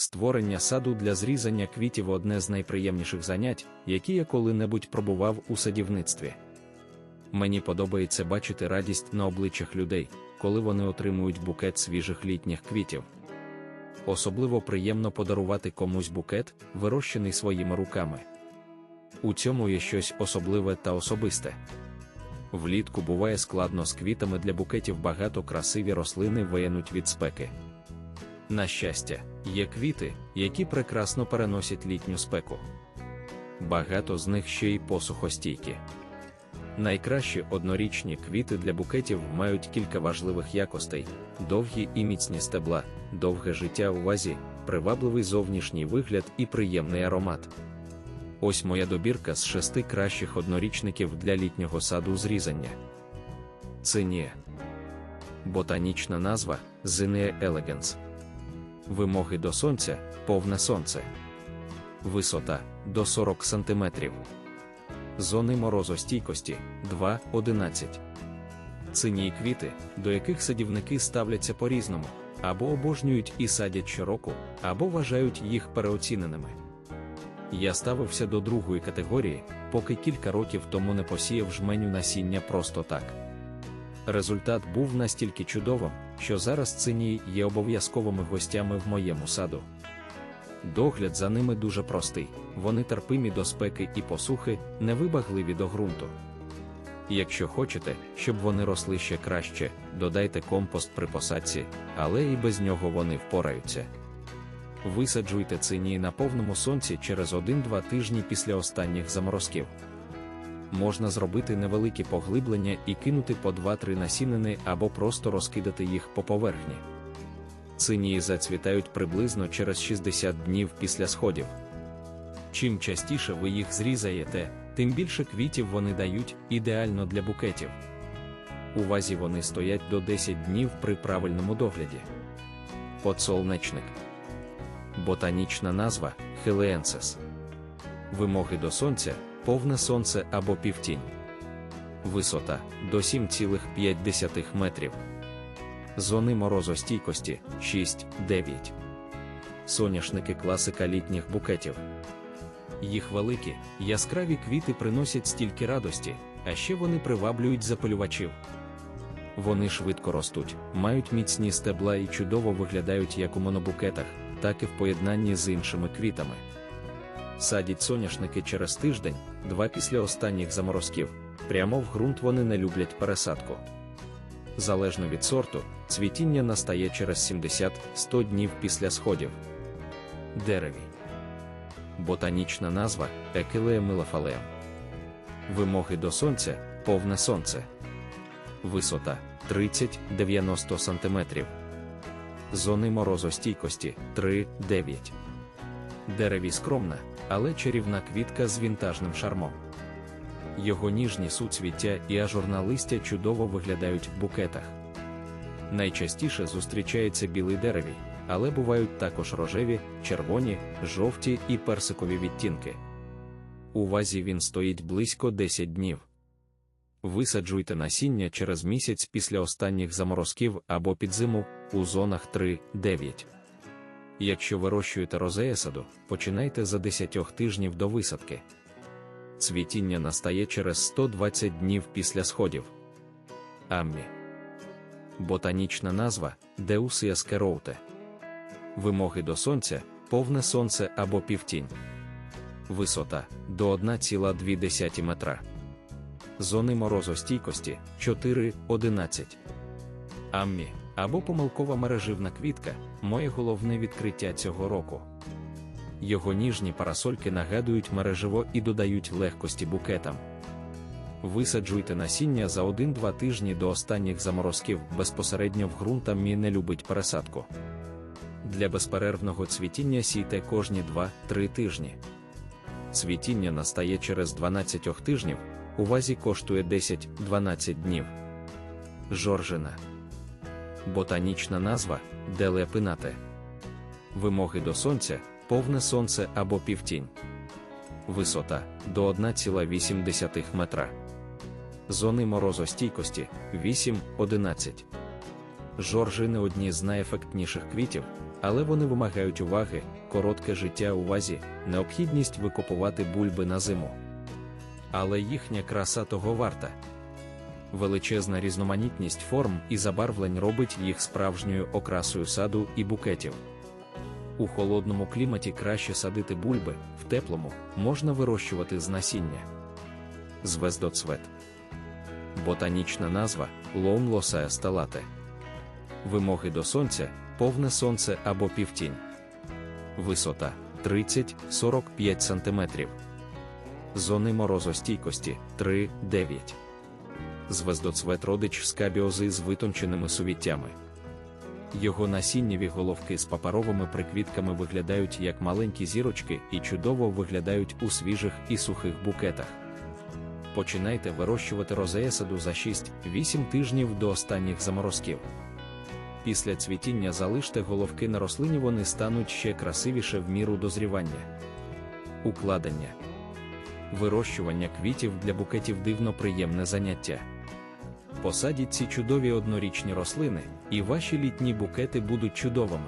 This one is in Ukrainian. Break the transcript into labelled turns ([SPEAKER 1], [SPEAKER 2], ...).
[SPEAKER 1] Створення саду для зрізання квітів одне з найприємніших занять, які я коли-небудь пробував у садівництві. Мені подобається бачити радість на обличчях людей, коли вони отримують букет свіжих літніх квітів. Особливо приємно подарувати комусь букет, вирощений своїми руками. У цьому є щось особливе та особисте. Влітку буває складно з квітами для букетів багато красиві рослини виянуть від спеки. На щастя, є квіти, які прекрасно переносять літню спеку. Багато з них ще й посухостійкі. Найкращі однорічні квіти для букетів мають кілька важливих якостей: довгі і міцні стебла, довге життя у вазі, привабливий зовнішній вигляд і приємний аромат. Ось моя добірка з шести кращих однорічників для літнього саду зрізання. Цинія. Ботанічна назва Zinnia elegans. Вимоги до сонця повне сонце. Висота до 40 см. Зони морозостійкості 2-11. Цинії квіти, до яких садівники ставляться по-різному, або обожнюють і садять щороку, або вважають їх переоціненими. Я ставився до другої категорії, поки кілька років тому не посіяв жменю насіння просто так. Результат був настільки чудовим, що зараз цинії є обов'язковими гостями в моєму саду. Догляд за ними дуже простий, вони терпимі до спеки і посухи, невибагливі до ґрунту. Якщо хочете, щоб вони росли ще краще, додайте компост при посадці, але і без нього вони впораються. Висаджуйте цинії на повному сонці через 1-2 тижні після останніх заморозків. Можна зробити невеликі поглиблення і кинути по 2-3 насінини або просто розкидати їх по поверхні. Цинії зацвітають приблизно через 60 днів після сходів. Чим частіше ви їх зрізаєте, тим більше квітів вони дають ідеально для букетів. У вазі вони стоять до 10 днів при правильному догляді. Подсолнечник. Ботанічна назва Хелеенсес. Вимоги до сонця повне сонце або півтінь. Висота до 7,5 метрів. Зони морозостійкості 6-9. Соняшники класика літніх букетів. Їх великі, яскраві квіти приносять стільки радості, а ще вони приваблюють запалювачів. Вони швидко ростуть, мають міцні стебла і чудово виглядають як у монобукетах, так і в поєднанні з іншими квітами. Садіть соняшники через тиждень, два після останніх заморозків. Прямо в ґрунт вони не люблять пересадку. Залежно від сорту, цвітіння настає через 70-100 днів після сходів. Дереві. Ботанічна назва Екелея милофалея. Вимоги до сонця повне сонце. Висота 30-90 см. Зони морозостійкості 3-9. Дереві скромна, але чарівна квітка з вінтажним шармом. Його ніжні суцвіття і ажурна листя чудово виглядають в букетах. Найчастіше зустрічається білий дереві, але бувають також рожеві, червоні, жовті і персикові відтінки. У вазі він стоїть близько 10 днів. Висаджуйте насіння через місяць після останніх заморозків або під зиму у зонах 3-9. Якщо вирощуєте розея саду, починайте за 10 тижнів до висадки. Цвітіння настає через 120 днів після сходів. Аммі. Ботанічна назва Deus яскероуте. Вимоги до сонця повне сонце або півтінь. Висота до 1,2 метра. Зони морозостійкості 4-11. Аммі або помилкова мереживна квітка моє головне відкриття цього року. Його ніжні парасольки нагадують мереживо і додають легкості букетам. Висаджуйте насіння за 1-2 тижні до останніх заморозків безпосередньо в ґрунт Аммі не любить пересадку. Для безперервного цвітіння сійте кожні 2-3 тижні. Цвітіння настає через 12 тижнів, у вазі коштує 10-12 днів. Жоржина. Ботанічна назва Делея пинате. Вимоги до сонця повне сонце або півтінь. Висота до 1,8 метра. Зони морозостійкості 8-11. Жоржини одні з найефектніших квітів, але вони вимагають уваги, коротке життя у вазі, необхідність викопувати бульби на зиму. Але їхня краса того варта. Величезна різноманітність форм і забарвлень робить їх справжньою окрасою саду і букетів. У холодному кліматі краще садити бульби, в теплому можна вирощувати з насіння. Звездоцвет. Ботанічна назва Лоун Лосая сталате. Вимоги до сонця повне сонце або півтінь. Висота 30-45 см. Зони морозостійкості 3-9. Звездоцвет родич скабіози з витонченими сувіттями. Його насіннєві головки з паперовими приквітками виглядають як маленькі зірочки і чудово виглядають у свіжих і сухих букетах. Починайте вирощувати розеясаду за 6-8 тижнів до останніх заморозків. Після цвітіння залиште головки на рослині, вони стануть ще красивіше в міру дозрівання. Укладення вирощування квітів для букетів дивно приємне заняття. Посадіть ці чудові однорічні рослини, і ваші літні букети будуть чудовими.